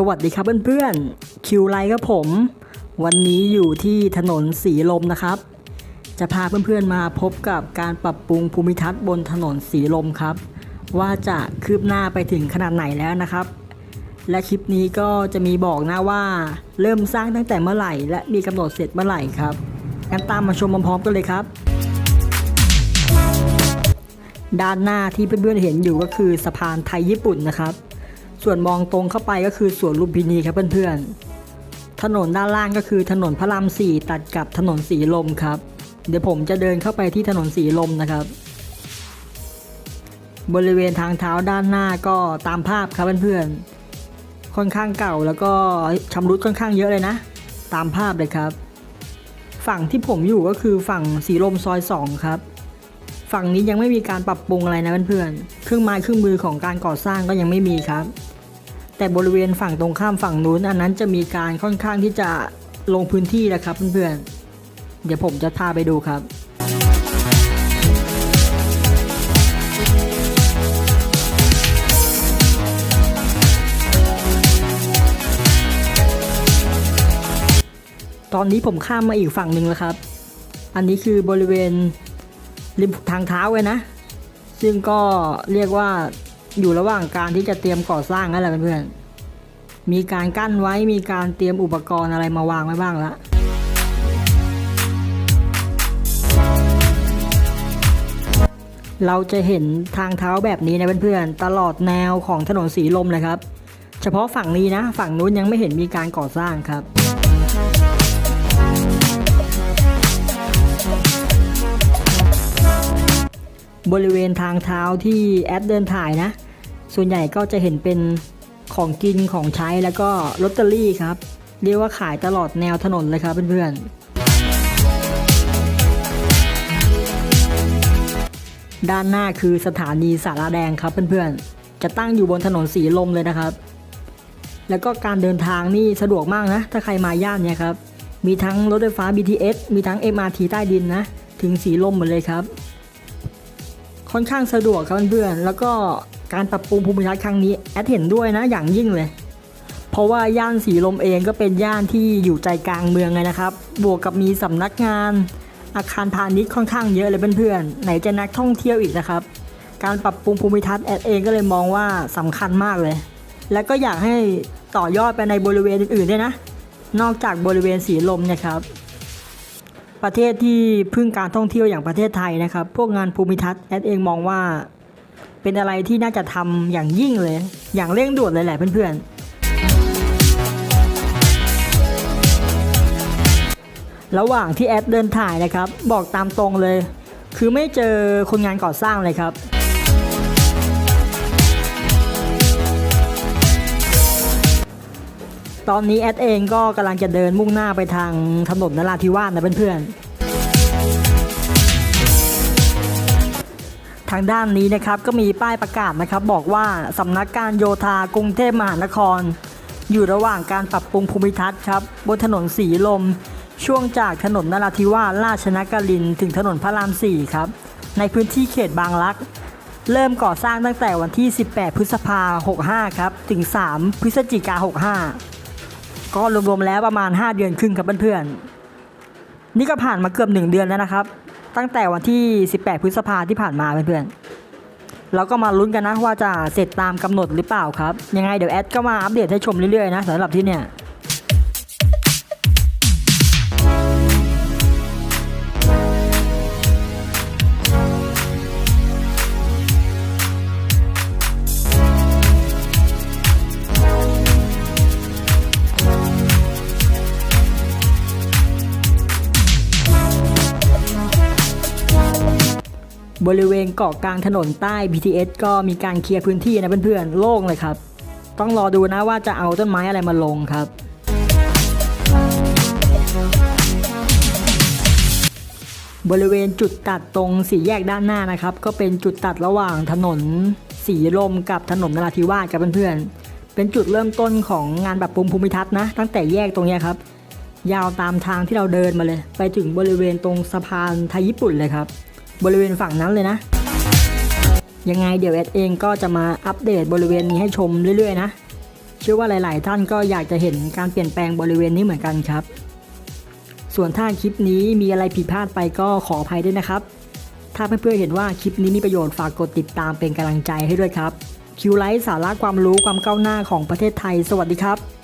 สวัสดีครับเพื่อนๆ คิวไลครับผม วันนี้อยู่ที่ถนนสีลมนะครับ จะพาเพื่อนๆมาพบกับการปรับปรุงภูมิทัศน์บนถนนสีลมครับ ว่าจะคืบหน้าไปถึงขนาดไหนแล้วนะครับ และคลิปนี้ก็จะมีบอกนะว่า เริ่มสร้างตั้งแต่เมื่อไหร่ และมีกำหนดเสร็จเมื่อไหร่ครับงั้นตามมาชมพร้อมๆกันเลยครับ ด้านหน้าที่เพื่อนๆเห็นอยู่ก็คือสะพานไทยญี่ปุ่นนะครับ ส่วนมองตรงเข้าไปก็คือสวนลุมพินีครับเพื่อนๆ ถนนด้านล่างก็คือถนนพระรามสี่ตัดกับถนนสีลมครับ เดี๋ยวผมจะเดินเข้าไปที่ถนนสีลมนะครับ บริเวณทางเท้าด้านหน้าก็ตามภาพครับเพื่อนๆ ค่อนข้างเก่าแล้วก็ชำรุดค่อนข้างเยอะเลยนะ ตามภาพเลยครับ ฝั่งที่ผมอยู่ก็คือฝั่งสีลมซอย2ครับฝั่งนี้ยังไม่มีการปรับปรุงอะไรนะเพื่อนๆ เครื่องไม้เครื่องมือของการก่อสร้างก็ยังไม่มีครับ แต่บริเวณฝั่งตรงข้ามฝั่งนู้นอันนั้นจะมีการค่อนข้างที่จะลงพื้นที่แล้วครับเพื่อนๆ เดี๋ยวผมจะพาไปดูครับตอนนี้ผมข้ามมาอีกฝั่งหนึ่งแล้วครับ อันนี้คือบริเวณริมทางเท้าเลยนะ ซึ่งก็เรียกว่า อยู่ระหว่างการที่จะเตรียมก่อสร้างนั่นแหละเพื่อนๆมีการกั้นไว้มีการเตรียมอุปกรณ์อะไรมาวางไว้บ้างแล้วเราจะเห็นทางเท้าแบบนี้นะเพื่อนๆตลอดแนวของถนนสีลมเลยครับ เฉพาะฝั่งนี้นะ ฝั่งนู้นยังไม่เห็นมีการก่อสร้างครับบริเวณทางเท้าที่แอดเดินถ่ายนะ ส่วนใหญ่ก็จะเห็นเป็นของกินของใช้แล้วก็ลอตเตอรี่ครับ เรียกว่าขายตลอดแนวถนนเลยครับเพื่อนๆ ด้านหน้าคือสถานีสาราแดงครับเพื่อนๆ จะตั้งอยู่บนถนนสีลมเลยนะครับ แล้วก็การเดินทางนี่สะดวกมากนะ ถ้าใครมาย่านเนี่ยครับ มีทั้งรถไฟฟ้า BTS มีทั้ง MRT ใต้ดินนะ ถึงสีลมหมดเลยครับ ค่อนข้างสะดวกครับเพื่อนๆ แล้วก็ การปรับปรุงภูมิทัศน์ครั้งนี้แอดเห็นด้วยนะอย่างยิ่งเลย เพราะว่าย่านสีลมเองก็เป็นย่านที่อยู่ใจกลางเมืองเลยนะครับ บวกกับมีสำนักงาน อาคารพาณิชย์ค่อนข้างเยอะเลยเพื่อนๆไหนจะนักท่องเที่ยวอีกนะครับ การปรับปรุงภูมิทัศน์แอดเองก็เลยมองว่าสำคัญมากเลย และก็อยากให้ต่อยอดไปในบริเวณอื่นๆด้วยนะ นอกจากบริเวณสีลมนะครับประเทศที่พึ่งการท่องเที่ยวอย่างประเทศไทยนะครับ พวกงานภูมิทัศน์แอดเองมองว่า เป็นอะไรที่น่าจะทำอย่างยิ่งเลย อย่างเร่งด่วนเลยแหละเพื่อนๆระหว่างที่แอดเดินถ่ายนะครับ บอกตามตรงเลย คือไม่เจอคนงานก่อสร้างเลยครับ ตอนนี้แอดเองก็กำลังจะเดินมุ่งหน้าไปทางถนนนราธิวาสนะเพื่อนๆ ทางด้านนี้นะครับก็มีป้ายประกาศนะครับบอกว่าสำนักการโยธากรุงเทพมหานคร อยู่ระหว่างการปรับปรุงภูมิทัศน์ครับบนถนนสีลม ช่วงจากถนนนราธิวาสราชนกรินถึงถนนพระราม 4 ครับ ในพื้นที่เขตบางรัก เริ่มก่อสร้างตั้งแต่วันที่ 18 พฤษภา65 ครับ ถึง 3 พฤศจิกา65 ก็รวมๆแล้วประมาณ 5 เดือนครึ่งครับเพื่อนๆนี่ก็ผ่านมาเกือบ 1 เดือนแล้วนะครับ ตั้งแต่วันที่ 18 พฤษภาที่ผ่านมาเพื่อนๆเราก็มาลุ้นกันนะว่าจะเสร็จตามกำหนดหรือเปล่าครับ ยังไงเดี๋ยวแอดก็มาอัปเดตให้ชมเรื่อยๆนะสำหรับที่เนี่ย บริเวณเกาะกลางถนนใต้ BTS ก็มีการเคลียร์พื้นที่นะเพื่อนๆ โล่งเลยครับ ต้องรอดูนะว่าจะเอาต้นไม้อะไรมาลงครับ บริเวณจุดตัดตรงสี่แยกด้านหน้านะครับ ก็เป็นจุดตัดระหว่างถนนสีลมกับถนนนราธิวาสครับเพื่อนๆ เป็นจุดเริ่มต้นของงานปรับปรุงภูมิทัศน์นะ ตั้งแต่แยกตรงนี้ครับ ยาวตามทางที่เราเดินมาเลย ไปถึงบริเวณตรงสะพานไทยญี่ปุ่นเลยครับ บริเวณฝั่งนั้นเลยนะ ยังไงเดี๋ยวแอดเองก็จะมาอัปเดตบริเวณนี้ให้ชมเรื่อยๆนะเชื่อว่าหลาย ๆ ท่านก็อยากจะเห็นการเปลี่ยนแปลงบริเวณนี้เหมือนกันครับ ส่วนถ้าคลิปนี้มีอะไรผิดพลาดไปก็ขออภัยด้วยนะครับ ถ้าเพื่อนๆเห็นว่าคลิปนี้มีประโยชน์ฝากกดติดตามเป็นกำลังใจให้ด้วยครับคิวไลท์สาระความรู้ความก้าวหน้าของประเทศไทย สวัสดีครับ